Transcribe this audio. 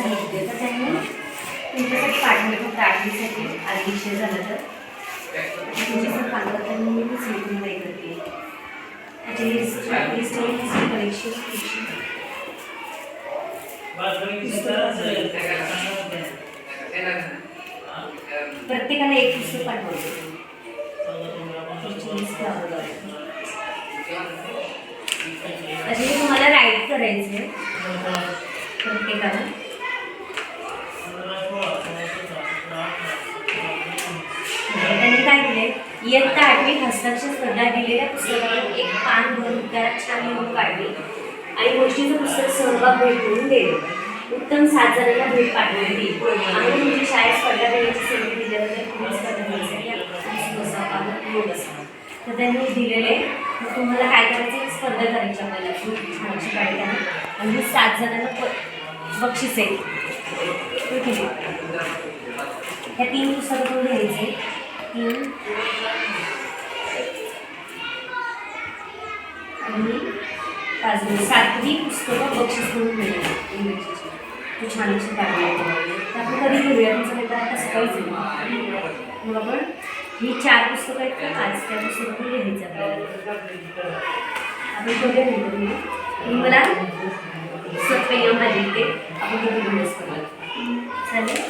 सांगितले तर त्यांनी तुमच्यासाठी पाठवलं फक्त आठवीसाठी आधी विषय झाला तर तुमच्याकडे पाठवलं तर मी सिलेक्ट नाही करते त्याची लिस्ट लिस्ट प्रत्येकाला एक पुस्तक पाठवते. तुमची तुम्हाला राईट करायचं प्रत्येकाला. इयत्ता आठवी हस्ताक्षर स्पर्धा दिलेल्या पुस्तकावर एक पान भर उद्गारात छान लिहून काढली. आणि गोष्टीचं पुस्तक सहभाग भेट म्हणून दिले उत्तम सात जणांना भेट पाठवली. आणि आम्ही तुमची शाळेत स्पर्धा देण्याची संधी दिल्याबद्दल पुढील स्पर्धा देण्यासाठी योग असावा तर त्यांनी दिलेले मग तुम्हाला काय करायचं स्पर्धा करायची आपल्याला. छानशी काढली काढताना आणि सात जणांना प- बक्षीस आहे. ठीक आहे. ह्या तीन पुस्तकं तुम्ही घ्यायचे. आणि पाच जण सातवी पुस्तकं बक्षीस म्हणून मिळाली. इंग्रजीची तू छान अशी काढली तर आपण कधी घेऊया तुमचं पेपर आता सकाळीच येईल मग आपण ही चार पुस्तकं आहेत का पाच त्या पुस्तकं लिहायचं आपण कधी लिहिलं मला सत्य माझी ते आपण कधी दिवस करूया चालेल